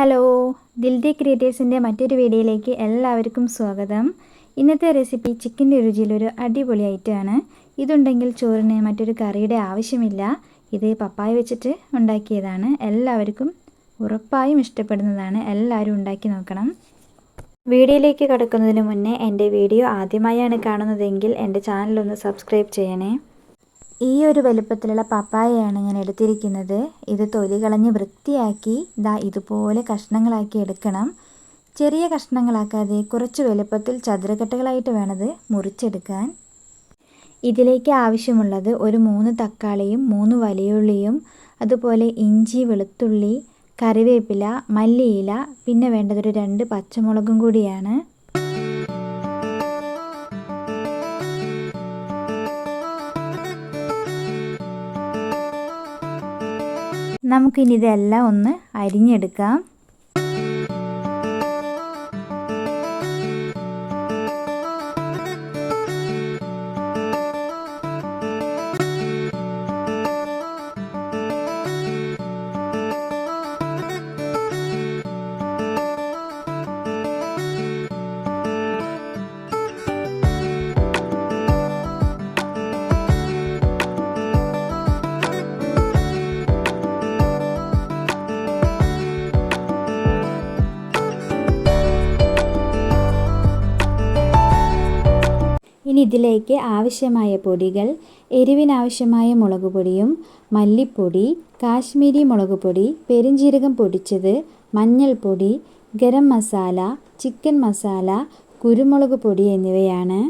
Hello ദിൽദി ക്രിയേറ്റേഴ്സിന്റെ മറ്റൊരു വീഡിയോയിലേക്ക് എല്ലാവർക്കും സ്വാഗതം. ഇന്നത്തെ റെസിപ്പി ചിക്കന്റെ രുചിയിലൊരു അടിപൊളി ഐറ്റമാണ്. ഇതുണ്ടെങ്കിൽ ചോറിന് മറ്റൊരു കറിയുടെ ആവശ്യമില്ല. ഇത് പപ്പായ വെച്ചിട്ട് ഉണ്ടാക്കിയതാണ്. എല്ലാവർക്കും ഉറപ്പായും ഇഷ്ടപ്പെടുന്നതാണ്. എല്ലാവരും ഉണ്ടാക്കി നോക്കണം. വീഡിയോയിലേക്ക് കടക്കുന്നതിന് മുന്നേ എന്റെ വീഡിയോ ആദ്യമായാണ് കാണുന്നതെങ്കിൽ എന്റെ ചാനലൊന്ന് സബ്സ്ക്രൈബ് ചെയ്യണേ. ഈ ഒരു വലുപ്പത്തിലുള്ള പപ്പായയാണ് ഞാൻ എടുത്തിരിക്കുന്നത്. ഇത് തൊലി കളഞ്ഞ് വൃത്തിയാക്കി ദാ ഇതുപോലെ കഷ്ണങ്ങളാക്കി എടുക്കണം. ചെറിയ കഷ്ണങ്ങളാക്കാതെ കുറച്ച് വലുപ്പത്തിൽ ചതുരക്കട്ടകളായിട്ട് വേണത് മുറിച്ചെടുക്കാൻ. ഇതിലേക്ക് ആവശ്യമുള്ളത് ഒരു മൂന്ന് തക്കാളിയും മൂന്ന് വലിയുള്ളിയും അതുപോലെ ഇഞ്ചി വെളുത്തുള്ളി കറിവേപ്പില മല്ലിയില പിന്നെ വേണ്ടതൊരു രണ്ട് പച്ചമുളകും കൂടിയാണ്. നമുക്കിനി ഇതെല്ലാം ഒന്ന് അരിഞ്ഞെടുക്കാം. ഇനി ഇതിലേക്ക് ആവശ്യമായ പൊടികൾ എരിവിനാവശ്യമായ മുളക് പൊടിയും മല്ലിപ്പൊടി കാശ്മീരി മുളക് പൊടി പെരിഞ്ജീരകം പൊടിച്ചത് മഞ്ഞൾപ്പൊടി ഗരം മസാല ചിക്കൻ മസാല കുരുമുളക് പൊടി എന്നിവയാണ്.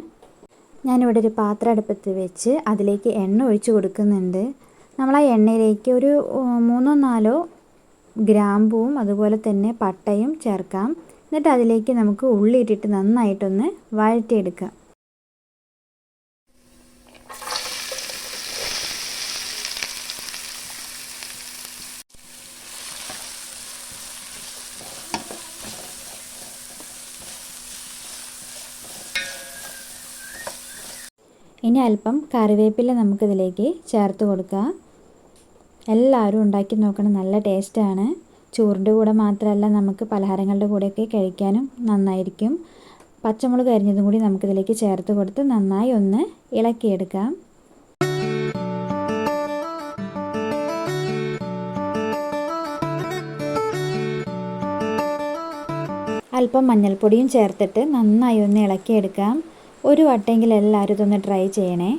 ഞാനിവിടെ ഒരു പാത്രം അടുപ്പത്ത് വെച്ച് അതിലേക്ക് എണ്ണ ഒഴിച്ച് കൊടുക്കുന്നുണ്ട്. നമ്മൾ ആ എണ്ണയിലേക്ക് ഒരു മൂന്നോ നാലോ ഗ്രാമ്പുവും അതുപോലെ തന്നെ പട്ടയും ചേർക്കാം. എന്നിട്ട് അതിലേക്ക് നമുക്ക് ഉള്ളി ഇട്ടിട്ട് നന്നായിട്ടൊന്ന് വഴറ്റിയെടുക്കാം. ഇനി അല്പം കറിവേപ്പില നമുക്കിതിലേക്ക് ചേർത്ത് കൊടുക്കുക എല്ലാവരും ഉണ്ടാക്കി നോക്കണം. നല്ല ടേസ്റ്റാണ്. ചോറിന്റെ കൂടെ മാത്രമല്ല നമുക്ക് പലഹാരങ്ങളുടെ കൂടെയൊക്കെ കഴിക്കാനും നന്നായിരിക്കും. പച്ചമുളക് അരിഞ്ഞതും കൂടി നമുക്കിതിലേക്ക് ചേർത്ത് കൊടുത്ത് നന്നായി ഒന്ന് ഇളക്കിയെടുക്കാം. അല്പം മഞ്ഞൾപ്പൊടിയും ചേർത്തിട്ട് നന്നായി ഒന്ന് ഇളക്കിയെടുക്കാം. ഒരു വട്ടെങ്കിലും എല്ലാവരും ഇതൊന്ന് ട്രൈ ചെയ്യണേ.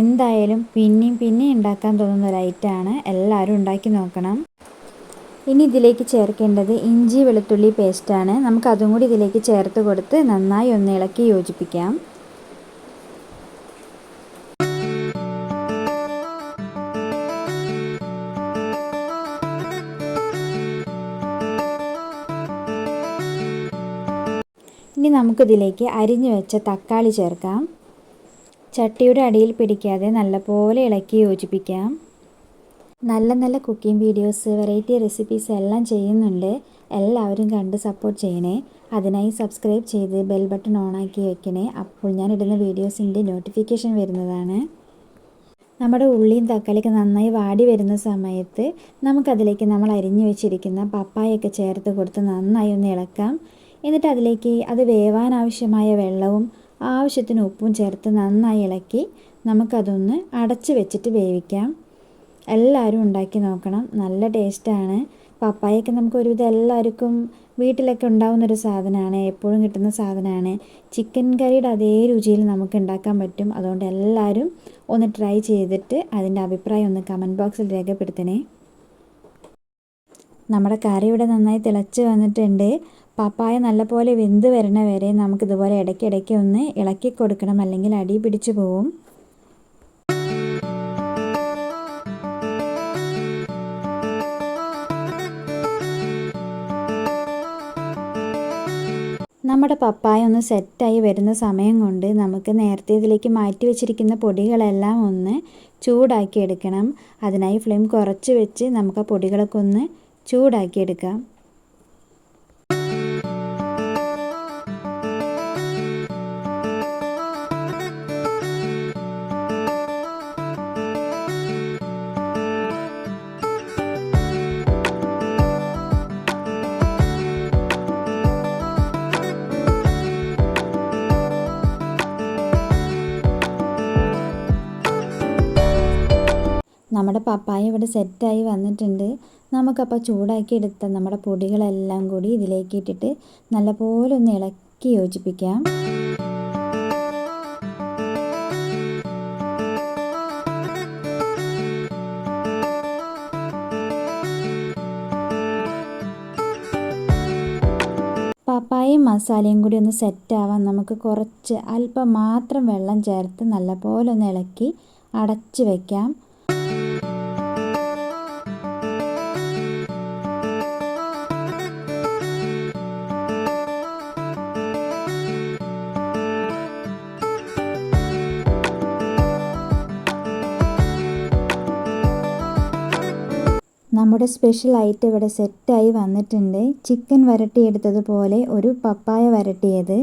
എന്തായാലും പിന്നെയും പിന്നെയും ഉണ്ടാക്കാൻ തോന്നുന്ന ഒരു ഐറ്റമാണ് എല്ലാവരും ഉണ്ടാക്കി നോക്കണം. ഇനി ഇതിലേക്ക് ചേർക്കേണ്ടത് ഇഞ്ചി വെളുത്തുള്ളി പേസ്റ്റാണ് നമുക്ക് അതും കൂടി ഇതിലേക്ക് ചേർത്ത് കൊടുത്ത് നന്നായി ഒന്ന് ഇളക്കി യോജിപ്പിക്കാം. ഇനി നമുക്കിതിലേക്ക് അരിഞ്ഞു വെച്ച തക്കാളി ചേർക്കാം. ചട്ടിയുടെ അടിയിൽ പിടിക്കാതെ നല്ലപോലെ ഇളക്കി യോജിപ്പിക്കാം. നല്ല നല്ല കുക്കിംഗ് വീഡിയോസ് വെറൈറ്റി റെസിപ്പീസ് എല്ലാം ചെയ്യുന്നുണ്ട്. എല്ലാവരും കണ്ട് സപ്പോർട്ട് ചെയ്യണേ. അതിനായി സബ്സ്ക്രൈബ് ചെയ്ത് ബെൽ ബട്ടൺ ഓണാക്കി വെക്കണേ. അപ്പോൾ ഞാൻ ഇടുന്ന വീഡിയോസിന്റെ നോട്ടിഫിക്കേഷൻ വരുന്നതാണ്. നമ്മുടെ ഉള്ളിയും തക്കാളിക്ക് നന്നായി വാടി വരുന്ന സമയത്ത് നമുക്കതിലേക്ക് നമ്മൾ അരിഞ്ഞു വെച്ചിരിക്കുന്ന പപ്പായൊക്കെ ചേർത്ത് കൊടുത്ത് നന്നായി ഒന്ന് ഇളക്കാം. എന്നിട്ട് അതിലേക്ക് അത് വേവാൻ ആവശ്യമായ വെള്ളവും ആവശ്യത്തിന് ഉപ്പും ചേർത്ത് നന്നായി ഇളക്കി നമുക്കതൊന്ന് അടച്ച് വെച്ചിട്ട് വേവിക്കാം. എല്ലാവരും ഉണ്ടാക്കി നോക്കണം. നല്ല ടേസ്റ്റാണ്. പപ്പായൊക്കെ നമുക്ക് ഒരുവിധം എല്ലാവർക്കും വീട്ടിലൊക്കെ ഉണ്ടാകുന്നൊരു സാധനമാണ്. എപ്പോഴും കിട്ടുന്ന സാധനമാണ്. ചിക്കൻ കറിയുടെ അതേ രുചിയിൽ നമുക്ക് ഉണ്ടാക്കാൻ പറ്റും. അതുകൊണ്ട് എല്ലാവരും ഒന്ന് ട്രൈ ചെയ്തിട്ട് അതിന്റെ അഭിപ്രായം ഒന്ന് കമന്റ് ബോക്സിൽ രേഖപ്പെടുത്തണേ. നമ്മുടെ കറി ഇവിടെ നന്നായി തിളച്ച് വന്നിട്ടുണ്ട്. പപ്പായ നല്ലപോലെ വെന്ത് വരണ വരെ നമുക്കിതുപോലെ ഇടയ്ക്കിടയ്ക്ക് ഒന്ന് ഇളക്കി കൊടുക്കണം അല്ലെങ്കിൽ അടി പിടിച്ചു പോവും. നമ്മുടെ പപ്പായ ഒന്ന് സെറ്റായി വരുന്ന സമയം കൊണ്ട് നമുക്ക് നേരത്തെ ഇതിലേക്ക് മാറ്റി വെച്ചിരിക്കുന്ന പൊടികളെല്ലാം ഒന്ന് ചൂടാക്കി എടുക്കണം. അതിനായി ഫ്ലെയിം കുറച്ച് വെച്ച് നമുക്ക് ആ പൊടികളൊക്കെ ഒന്ന് ചൂടാക്കി എടുക്കാം. നമ്മുടെ പപ്പായ ഇവിടെ സെറ്റായി വന്നിട്ടുണ്ട്. നമുക്കപ്പോൾ ചൂടാക്കി എടുത്ത നമ്മുടെ പൊടികളെല്ലാം കൂടി ഇതിലേക്ക് ഇട്ടിട്ട് നല്ലപോലെ ഒന്ന് ഇളക്കി യോജിപ്പിക്കാം. പപ്പായയും മസാലയും കൂടി ഒന്ന് സെറ്റാവാൻ നമുക്ക് കുറച്ച് അല്പം മാത്രം വെള്ളം ചേർത്ത് നല്ലപോലെ ഒന്ന് ഇളക്കി അടച്ച് വയ്ക്കാം നമ്മുടെ സ്പെഷ്യൽ ഐറ്റം ഇവിടെ സെറ്റായി വന്നിട്ടുണ്ട്. ചിക്കൻ വരട്ടിയെടുത്തതുപോലെ ഒരു പപ്പായ വരട്ടിയത്.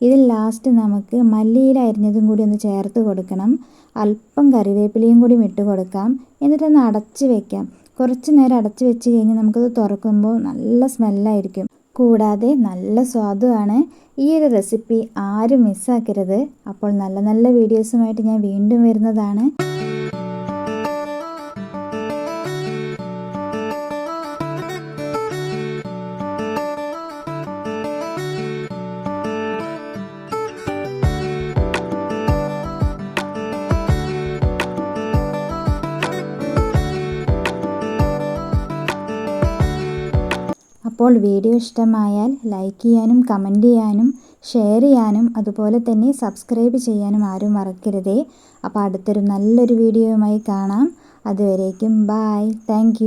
ഇതിൽ ലാസ്റ്റ് നമുക്ക് മല്ലിയില അരിഞ്ഞതും കൂടി ഒന്ന് ചേർത്ത് കൊടുക്കണം. അല്പം കറിവേപ്പിലയും കൂടി ഇട്ട് കൊടുക്കാം. എന്നിട്ടൊന്ന് അടച്ച് വെക്കാം. കുറച്ച് നേരം അടച്ച് വെച്ച് കഴിഞ്ഞ് നമുക്കത് തുറക്കുമ്പോൾ നല്ല സ്മെല്ലായിരിക്കും. കൂടാതെ നല്ല സ്വാദുമാണ്. ഈ ഒരു റെസിപ്പി ആരും മിസ്സാക്കരുത്. അപ്പോൾ നല്ല നല്ല വീഡിയോസുമായിട്ട് ഞാൻ വീണ്ടും വരുന്നതാണ്. അപ്പോൾ വീഡിയോ ഇഷ്ടമായാൽ ലൈക്ക് ചെയ്യാനും കമന്റ് ചെയ്യാനും ഷെയർ ചെയ്യാനും അതുപോലെ തന്നെ സബ്സ്ക്രൈബ് ചെയ്യാനും ആരും മറക്കരുതേ. അപ്പോൾ അടുത്തൊരു നല്ലൊരു വീഡിയോയുമായി കാണാം. അതുവരേക്കും ബായ്. താങ്ക്